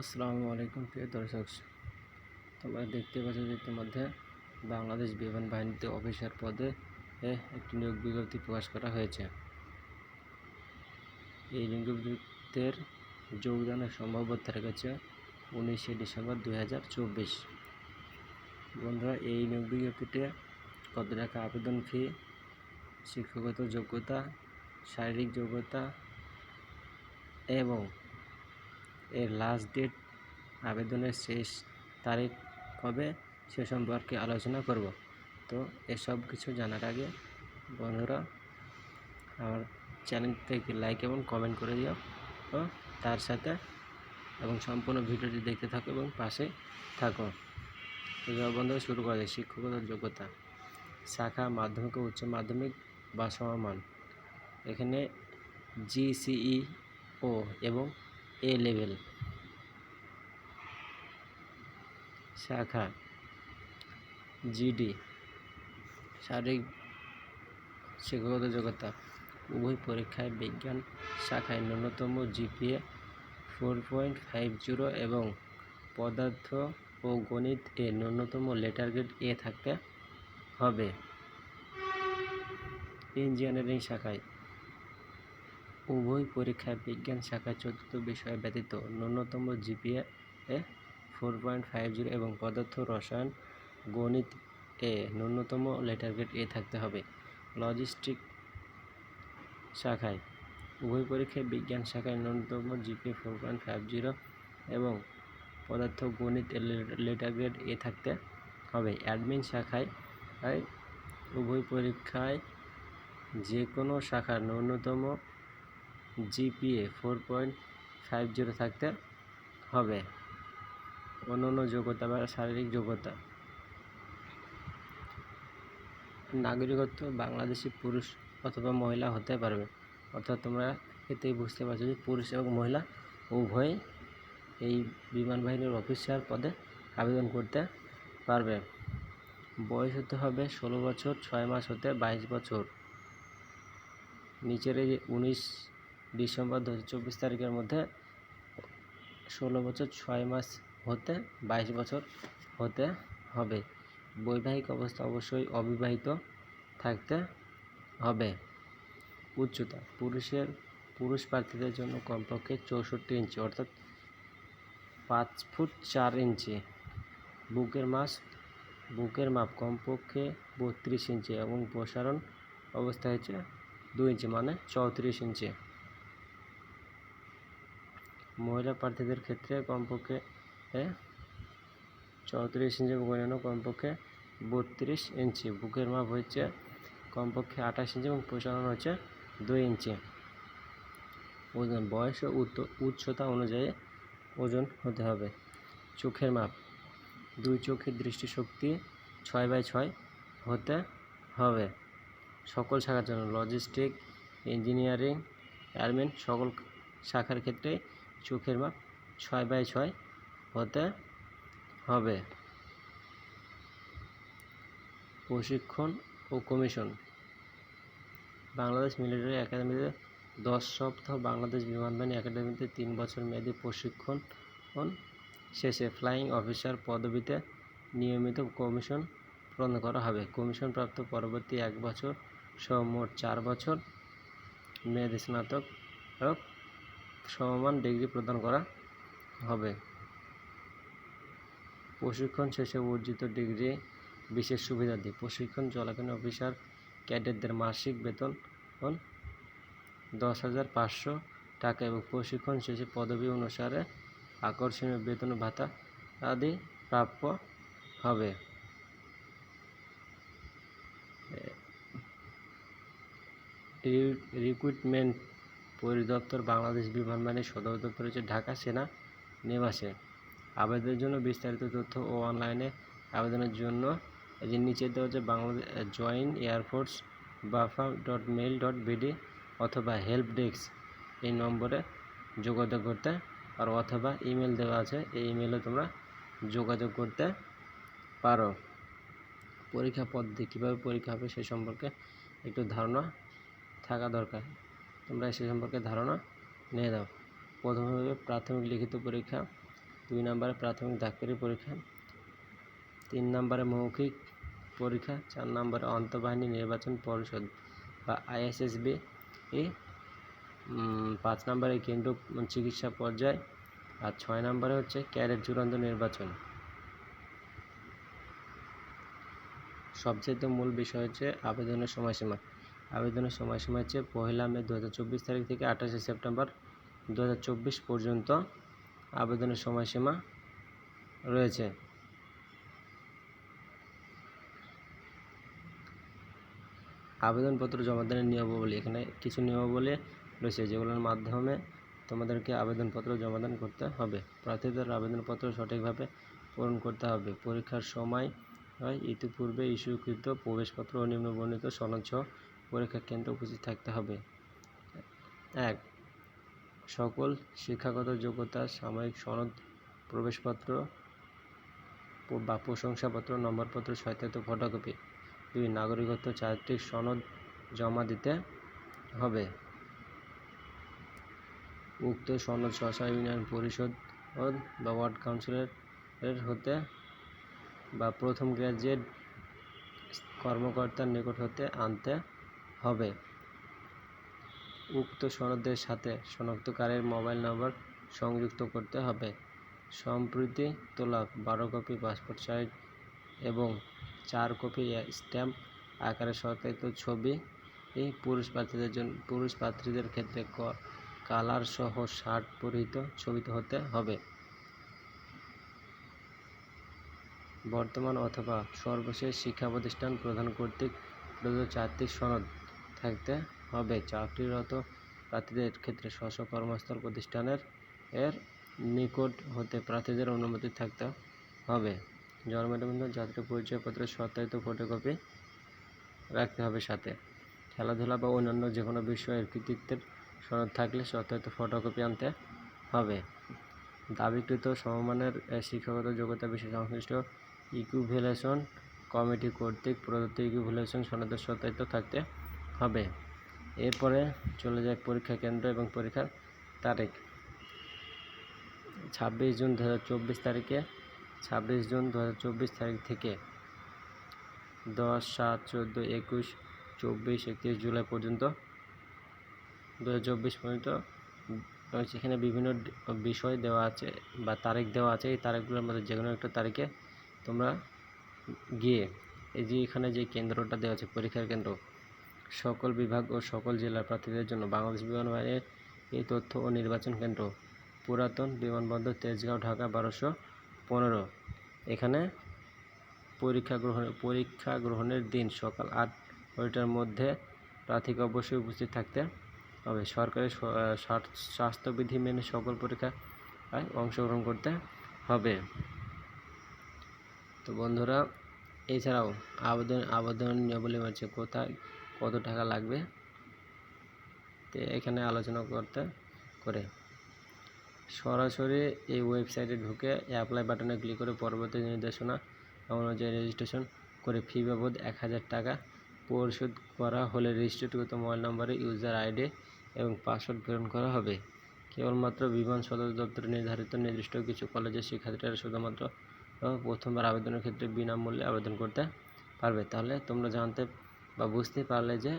আসসালামু আলাইকুম প্রিয় দর্শক, তোমরা দেখতে পাচ্ছ যে ইতিমধ্যে বাংলাদেশ বিমান বাহিনীতে অফিসার পদে একটি নিয়োগ বিজ্ঞপ্তি প্রকাশ করা হয়েছে। এই নিয়োগ বিজ্ঞপ্তির যোগদানের সম্ভাব্য তারিখ হচ্ছে উনিশে ডিসেম্বর দুই হাজার চব্বিশ। বন্ধুরা, এই নিয়োগ বিজ্ঞপ্তিতে কত টাকা আবেদন ফি, শিক্ষাগত যোগ্যতা, শারীরিক যোগ্যতা এবং এর লাস্ট ডেট আবেদনের শেষ তারিখ কবে, সে সম্পর্কে আলোচনা করব। তো এসব কিছু জানার আগে বন্ধুরা, আমার চ্যানেলটিকে লাইক এবং কমেন্ট করে দিও। ও তার সাথে এবং সম্পূর্ণ ভিডিওটি দেখতে থাকো এবং পাশে থাকো। বন্ধুরা, শুরু করা যায় শিক্ষকতার যোগ্যতা। শাখা মাধ্যমিক উচ্চ মাধ্যমিক বা সমমান। এখানে জিসিই ও এবং এ লেভেল শাখা. জিডি শারীরিক শিক্ষাগত যোগ্যতা. উভয় পরীক্ষায় বিজ্ঞান শাখায় ন্যূনতম GPA four point five zero এবং পদার্থ ও গণিত এ ন্যূনতম লেটার গ্রেড এ থাকতে হবে। ইঞ্জিনিয়ারিং শাখায় উভয় পরীক্ষায় বিজ্ঞান শাখায় চতুর্থ বিষয় ব্যতীত ন্যূনতম GPA four point five zero এবং পদার্থ রসায়ন, গণিত এ ন্যূনতম লেটার গ্রেড এ থাকতে হবে। লজিস্টিক শাখায় উভয় পরীক্ষায় বিজ্ঞান শাখায় ন্যূনতম GPA four point five zero এবং পদার্থ, গণিত লেটার গ্রেড এ থাকতে হবে। অ্যাডমিন শাখায় উভয় পরীক্ষায় যে কোনো শাখার ন্যূনতম GPA four point five zero থাকতে হবে। অন্যান্য যোগ্যতা বা শারীরিক যোগ্যতা। নাগরিকত্ব বাংলাদেশি পুরুষ অথবা মহিলা হতে পারবে। অর্থাৎ তোমরা এতেই বুঝতে পারছ যে পুরুষ এবং মহিলা উভয়ই এই বিমান বাহিনীর অফিসার পদে আবেদন করতে পারবে। বয়স হতে হবে ষোলো বছর, ছয় মাস হতে বাইশ বছর। নিচের এই যে উনিশ ডিসেম্বর দু চব্বিশ তারিখের মধ্যে ষোলো বছর ছয় মাস হতে বাইশ বছর হতে হবে। বৈবাহিক অবস্থা অবশ্যই অবিবাহিত থাকতে হবে। উচ্চতা, পুরুষের, পুরুষ প্রার্থীদের জন্য কমপক্ষে চৌষট্টি ইঞ্চি, অর্থাৎ পাঁচ ফুট চার ইঞ্চি। বুকের মাস, বুকের মাপ কমপক্ষে বত্রিশ ইঞ্চি এবং প্রসারণ অবস্থা হচ্ছে দুই ইঞ্চি মানে চৌত্রিশ ইঞ্চি। মহিলা প্রার্থীদের ক্ষেত্রে কমপক্ষে চৌত্রিশ ইঞ্চি এবং অন্যান্য কমপক্ষে বত্রিশ ইঞ্চি। বুকের মাপ হচ্ছে কমপক্ষে আঠাশ ইঞ্চি এবং প্রসারণ হচ্ছে দুই ইঞ্চি। ওজন, বয়স ও উচ্চতা অনুযায়ী ওজন হতে হবে। চোখের মাপ, দুই চোখের দৃষ্টিশক্তি ছয় বাই ছয় হতে হবে। সকল শাখার জন্য, লজিস্টিক, ইঞ্জিনিয়ারিং এয়ারম্যান সকল শাখার ক্ষেত্রে চোখের মাপ ছয় বাই ছয় হতে হবে। প্রশিক্ষণ ও কমিশন। বাংলাদেশ মিলিটারি একাডেমিতে দশ সপ্তাহ বাংলাদেশ বিমান বাহিনী একাডেমিতে তিন বছর মেয়াদী প্রশিক্ষণ শেষে ফ্লাইং অফিসার পদবিতে নিয়মিত কমিশন প্রদান করা হবে। কমিশন প্রাপ্ত পরবর্তী এক বছর সহ মোট চার বছর মেয়াদী স্নাতক সমমান ডিগ্রি প্রদান করা হবে। প্রশিক্ষণ শেষে অর্জিত ডিগ্রি, বিশেষ সুবিধাদি। প্রশিক্ষণ চলাকালীন অফিসার ক্যাডেটদের মাসিক বেতন দশ হাজার পাঁচশো টাকা এবং প্রশিক্ষণ শেষে পদবি অনুসারে আকর্ষণীয় বেতন ভাতা আদি প্রাপ্য হবে। রিক্রুটমেন্ট পরিদপ্তর বাংলাদেশ বিমান বাহিনীর সদর দপ্তর হচ্ছে ঢাকা সেনা নিবাসে। আবেদনের জন্য বিস্তারিত তথ্য ও অনলাইনে আবেদনের জন্য এই যে নিচে দেওয়া হচ্ছে Bangladesh join air force বাফা dot mail dot BD অথবা হেল্প ডেস্ক। এই নম্বরে যোগাযোগ করতে আর অথবা ইমেল দেওয়া আছে, এই ইমেলে তোমরা যোগাযোগ করতে পারো। পরীক্ষা পদ্ধতি, কীভাবে পরীক্ষা হবে সে সম্পর্কে একটু ধারণা থাকা দরকার। তোমরা সে সম্পর্কে ধারণা নিয়ে দাও প্রথমে হবে প্রাথমিক লিখিত পরীক্ষা, দুই নম্বরে প্রাথমিক ডাক্তারি পরীক্ষা, তিন নম্বরে মৌখিক পরীক্ষা, চার নম্বরে অন্তঃবাহিনী নির্বাচন পরিষদ বা আইএসএসবি এ পাঁচ নম্বরে কেন্দ্র চিকিৎসা পর্যায় আর ছয় নম্বরে হচ্ছে ক্যারেট চূড়ান্ত নির্বাচন। সবচেয়ে মূল বিষয় হচ্ছে আবেদনের সময়সীমা। আবেদনের সময়সীমা হচ্ছে পহেলা মে দু হাজার চব্বিশ তারিখ থেকে আঠাশে সেপ্টেম্বর দু হাজার চব্বিশ পর্যন্ত আবেদনের সময়সীমা রয়েছে। আবেদনপত্র জমা দেওয়ার নিয়মাবলী এখানে কিছু নিয়মাবলী রয়েছে যেগুলোর মাধ্যমে তোমাদেরকে আবেদনপত্র জমাদান করতে হবে। প্রার্থীদের আবেদনপত্র সঠিকভাবে পূরণ করতে হবে। পরীক্ষার সময় হয়, ইতিপূর্বে ইস্যুকৃত প্রবেশপত্র ও নিম্নবর্ণিত সনদসহ পরীক্ষা কেন্দ্রে উপস্থিত থাকতে হবে। এক, সকল শিক্ষাগত যোগ্যতা, সাময়িক সনদ, প্রবেশপত্র বা প্রশংসাপত্র, নম্বরপত্র সহিত ফটোকপি। দুই, নাগরিকত্ব, চারিত্রিক সনদ জমা দিতে হবে। উক্ত সনদ স্বশাসন ইউনিয়ন পরিষদ বা ওয়ার্ড কাউন্সিলর হতে বা প্রথম গ্র্যাজুয়েট কর্মকর্তার নিকট হতে আনতে হবে। উক্ত সনদের সাথে শনাক্তকারীর মোবাইল নম্বর সংযুক্ত করতে হবে। সম্প্রতি তোলা বারো কপি পাসপোর্ট সাইজ এবং চার কপি স্ট্যাম্প আকারে সত্যায়িত ছবি এই পুরুষ প্রার্থীদের জন্য পুরুষ প্রার্থীদের ক্ষেত্রে কালার সহ শার্ট পরিহিত ছবিতে হতে হবে। বর্তমান অথবা সর্বশেষ শিক্ষা প্রতিষ্ঠান প্রধান কর্তৃক প্রদত্ত চারটি সনদ থাকতে হবে। চাকরিরত প্রার্থীদের ক্ষেত্রে স্ব কর্মস্থল প্রতিষ্ঠানের এর নিকট হতে প্রার্থীদের অনুমতি থাকতে হবে। জন্মনিবন্ধন যাত্রী পরিচয়পত্রের সত্যায়িত ফটোকপি রাখতে হবে সাথে। খেলাধুলা বা অন্যান্য যে কোনো বিষয়ের কৃতিত্বের সনদ থাকলে সত্যায়িত ফটোকপি আনতে হবে। দাবিকৃত সমমানের শিক্ষাগত যোগ্যতা বিষয়ে সংশ্লিষ্ট ইকুভ্যালুয়েশন কমিটি কর্তৃক প্রদত্ত ইকুভ্যালুয়েশন সনদের সত্যায়িত থাকতে হবে। এরপরে চলে যায় পরীক্ষা কেন্দ্র এবং পরীক্ষার তারিখ। ছাব্বিশ জুন দু হাজার চব্বিশ তারিখে, ছাব্বিশ জুন দু হাজার চব্বিশ তারিখ থেকে দশ সাত চোদ্দ একুশ চব্বিশ একত্রিশ জুলাই পর্যন্ত দু হাজার চব্বিশ পর্যন্ত সেখানে বিভিন্ন বিষয় দেওয়া আছে বা তারিখ দেওয়া আছে। এই তারিখগুলোর মধ্যে যে কোনো একটা তারিখে তোমরা গিয়ে এই যে এখানে যে কেন্দ্রটা দেওয়া আছে, পরীক্ষার কেন্দ্র সকল বিভাগ ও সকল জেলার প্রার্থীদের জন্য বাংলাদেশ বিমান বাহিনীর এই তথ্য ও নির্বাচন কেন্দ্র। পুরাতন বিমানবন্দর তেজগাঁও, ঢাকা, বারোশো পনেরো। এখানে পরীক্ষা গ্রহণ পরীক্ষা গ্রহণের দিন সকাল আটটার মধ্যে প্রার্থীকে অবশ্যই উপস্থিত থাকতে হবে। সরকারি স্বাস্থ্যবিধি মেনে সকল পরীক্ষায় অংশগ্রহণ করতে হবে। তো বন্ধুরা, এছাড়াও আবেদন আবেদন নিয়মাবলী হচ্ছে কোথায় কত টাকা লাগবে? তো এখানে আলোচনা করতে করে। সরাসরি এই ওয়েবসাইটে ঢুকে অ্যাপ্লাই বাটনে ক্লিক করে পরবর্তী নির্দেশনা অনুযায়ী রেজিস্ট্রেশন করে ফি বাবদ এক হাজার টাকা পরিশোধ করা হলে রেজিস্ট্রেটকৃত মোবাইল নম্বরে ইউজার আইডি এবং পাসওয়ার্ড প্রেরণ করা হবে। কেবলমাত্র বিমান সদর দপ্তরে নির্ধারিত নির্দিষ্ট কিছু কলেজের শিক্ষার্থীরা শুধুমাত্র প্রথমবার আবেদনের ক্ষেত্রে বিনামূল্যে আবেদন করতে পারবে। তাহলে তোমরা জানতে বা বুঝতে পারলে যে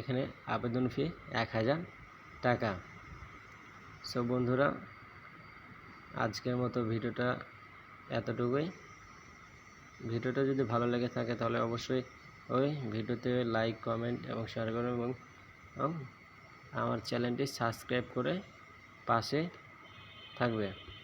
এখানে আবেদন ফি এক হাজার টাকা। সো বন্ধুরা, আজকের মতো ভিডিওটা এতটুকুই। ভিডিওটা যদি ভালো লেগে থাকে তাহলে অবশ্যই ওই ভিডিওতে লাইক কমেন্ট এবং শেয়ার করুন এবং আমার চ্যানেলটি সাবস্ক্রাইব করে পাশে থাকবে।